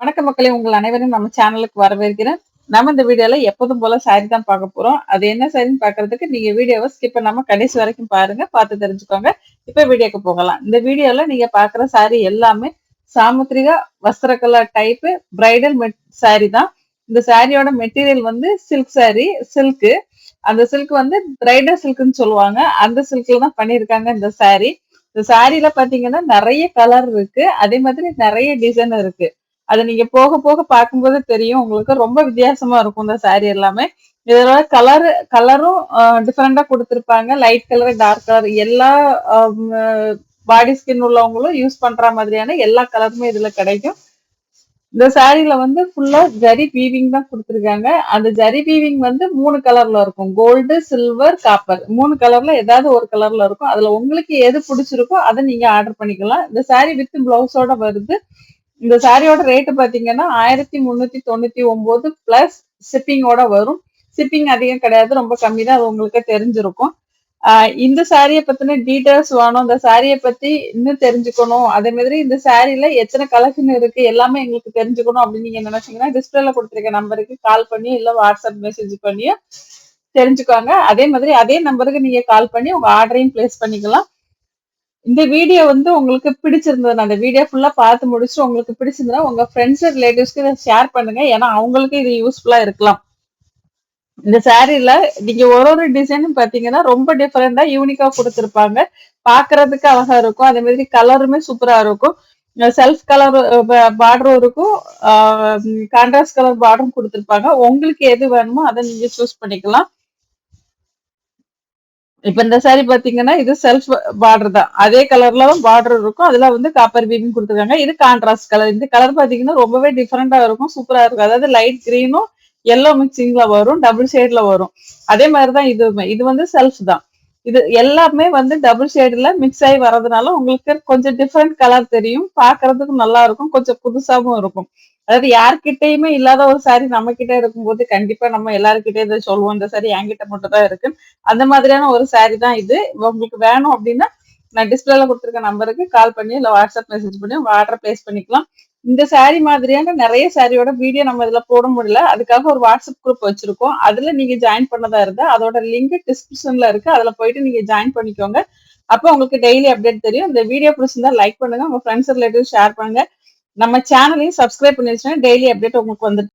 வணக்க மக்களே உங்கள் அனைவரும் நம்ம சேனலுக்கு வரவேற்கிறேன். நம்ம இந்த வீடியோல எப்போதும் போல சாரி தான் பார்க்க போறோம். அது என்ன சாரின்னு பாக்குறதுக்கு நீங்க வீடியோவை ஸ்கிப் பண்ணாம கடைசி வரைக்கும் பாருங்க பார்த்து தெரிஞ்சுக்கோங்க. இப்ப வீடியோக்கு போகலாம். இந்த வீடியோல நீங்க பாக்குற சாரி எல்லாமே சாமுத்திரிகா வஸ்திர கலர் டைப்பு பிரைடல் சாரி தான். இந்த சாரியோட மெட்டீரியல் வந்து சில்க் சாரி சில்க்கு அந்த சில்க் வந்து பிரைடல் சில்க்னு சொல்லுவாங்க. அந்த சில்க்ல தான் பண்ணியிருக்காங்க இந்த சாரி இந்த சாரியில பாத்தீங்கன்னா நிறைய கலர் இருக்கு. அதே மாதிரி நிறைய டிசைன் இருக்கு. அதை நீங்க போக போக பார்க்கும்போது தெரியும். உங்களுக்கு ரொம்ப வித்தியாசமா இருக்கும் இந்த சாரி எல்லாமே. இதோட கலர் கலரும் டிஃப்ரெண்டா கொடுத்துருப்பாங்க. லைட் கலர் டார்க் கலர் எல்லா பாடி ஸ்கின் உள்ளவங்களும் யூஸ் பண்ற மாதிரியான எல்லா கலருமே இதுல கிடைக்கும். இந்த சாரீல வந்து ஃபுல்லா ஜரி பீவிங் தான் கொடுத்துருக்காங்க. அந்த ஜரி பீவிங் வந்து மூணு கலர்ல இருக்கும். கோல்டு சில்வர் காப்பர் மூணு கலர்ல ஏதாவது ஒரு கலர்ல இருக்கும். அதுல உங்களுக்கு எது பிடிச்சிருக்கோ அதை நீங்க ஆர்டர் பண்ணிக்கலாம். இந்த சாரி வித் பிளவுஸோட வருது. இந்த சாரியோட ரேட்டு பாத்தீங்கன்னா ஆயிரத்தி முன்னூத்தி தொண்ணூத்தி ஒன்பது பிளஸ் ஷிப்பிங்கோட வரும். ஷிப்பிங் அதிகம் கிடையாது ரொம்ப கம்மி தான் அது உங்களுக்கு தெரிஞ்சிருக்கும். இந்த சாரியை பத்தின டீட்டெயில்ஸ் வேணும். இந்த சாரியை பத்தி இன்னும் தெரிஞ்சுக்கணும். அதே மாதிரி இந்த சாரியில எத்தனை கலெக்ஷன் இருக்கு எல்லாமே எங்களுக்கு தெரிஞ்சுக்கணும் அப்படின்னு நீங்க நினைச்சீங்கன்னா டிஸ்பிளேல கொடுத்துருக்க நம்பருக்கு கால் பண்ணி இல்ல வாட்ஸ்அப் மெசேஜ் பண்ணியோ தெரிஞ்சுக்கோங்க. அதே மாதிரி அதே நம்பருக்கு நீங்க கால் பண்ணி உங்க ஆர்டரையும் பிளேஸ் பண்ணிக்கலாம். இந்த வீடியோ வந்து உங்களுக்கு பிடிச்சிருந்தது அந்த வீடியோ ஃபுல்லா பார்த்து முடிச்சுட்டு உங்களுக்கு பிடிச்சிருந்தா உங்க ஃப்ரெண்ட்ஸ் ரிலேட்டிவ்ஸ்க்கு இதை ஷேர் பண்ணுங்க. ஏன்னா அவங்களுக்கு இது யூஸ்ஃபுல்லா இருக்கலாம். இந்த சாரீல நீங்க ஒரு ஒரு டிசைனும் பாத்தீங்கன்னா ரொம்ப டிஃபரெண்டா யூனிக்கா கொடுத்துருப்பாங்க. பாக்குறதுக்கு அழகா இருக்கும். அதே மாதிரி கலருமே சூப்பரா இருக்கும். செல்ஃப் கலர் பார்டரும் இருக்கும். கான்ட்ராஸ்ட் கலர் பார்டரும் கொடுத்துருப்பாங்க. உங்களுக்கு எது வேணுமோ அதை நீங்க சூஸ் பண்ணிக்கலாம். இப்ப இந்த சாரி பாத்தீங்கன்னா இது செல்ஃப் பார்டர் தான். அதே கலர்ல பார்டர் இருக்கும். அதுல வந்து காப்பர் வீவிங் கொடுத்துருக்காங்க. இது கான்ட்ராஸ்ட் கலர் இந்த கலர் பாத்தீங்கன்னா ரொம்பவே டிஃபரெண்டா இருக்கும். சூப்பரா இருக்கும். அதாவது லைட் கிரீனும் எல்லோ மிக்சிங்ல வரும். டபுள் ஷேட்ல வரும். அதே மாதிரிதான் இதுவுமே. இது வந்து செல்ஃப் தான். இது எல்லாமே வந்து டபுள் ஷேட்ல மிக்ஸ் ஆகி வர்றதுனால உங்களுக்கு கொஞ்சம் டிஃப்ரெண்ட் கலர் தெரியும். பார்க்கறதுக்கு நல்லா இருக்கும். கொஞ்சம் புதுசாகவும் இருக்கும். அதாவது யார்கிட்டயுமே இல்லாத ஒரு சாரி நம்ம கிட்ட இருக்கும்போது கண்டிப்பா நம்ம எல்லாருக்கிட்டே இதை சொல்லுவோம். இந்த சாரி என்கிட்ட மட்டும் தான் இருக்கு. அந்த மாதிரியான ஒரு சாரி தான் இது. உங்களுக்கு வேணும் அப்படின்னா நான் டிஸ்பிளேல கொடுத்துருக்க நம்பருக்கு கால் பண்ணி இல்லை வாட்ஸ்அப் மெசேஜ் பண்ணி உங்கள் ஆர்டர் பிளேஸ் பண்ணிக்கலாம். இந்த சாரி மாதிரியான நிறைய சாரியோட வீடியோ நம்ம இதுல போட முடியல. அதுக்காக ஒரு வாட்ஸ்அப் குரூப் வச்சிருக்கோம். அதுல நீங்க ஜாயின் பண்ணதா இருந்தா அதோட லிங்க் டிஸ்கிரிப்ஷன்ல இருக்கு. அதுல போயிட்டு நீங்க ஜாயின் பண்ணிக்கோங்க. அப்போ உங்களுக்கு டெய்லி அப்டேட் தெரியும். இந்த வீடியோ பிடிச்சிருந்தா லைக் பண்ணுங்க. உங்க ஃப்ரெண்ட்ஸ் ரிலேட்டிவ் ஷேர் பண்ணுங்க. நம்ம சேனலையும் சப்ஸ்கிரைப் பண்ணி வச்சுன்னா டெய்லி அப்டேட் உங்களுக்கு வந்துட்டு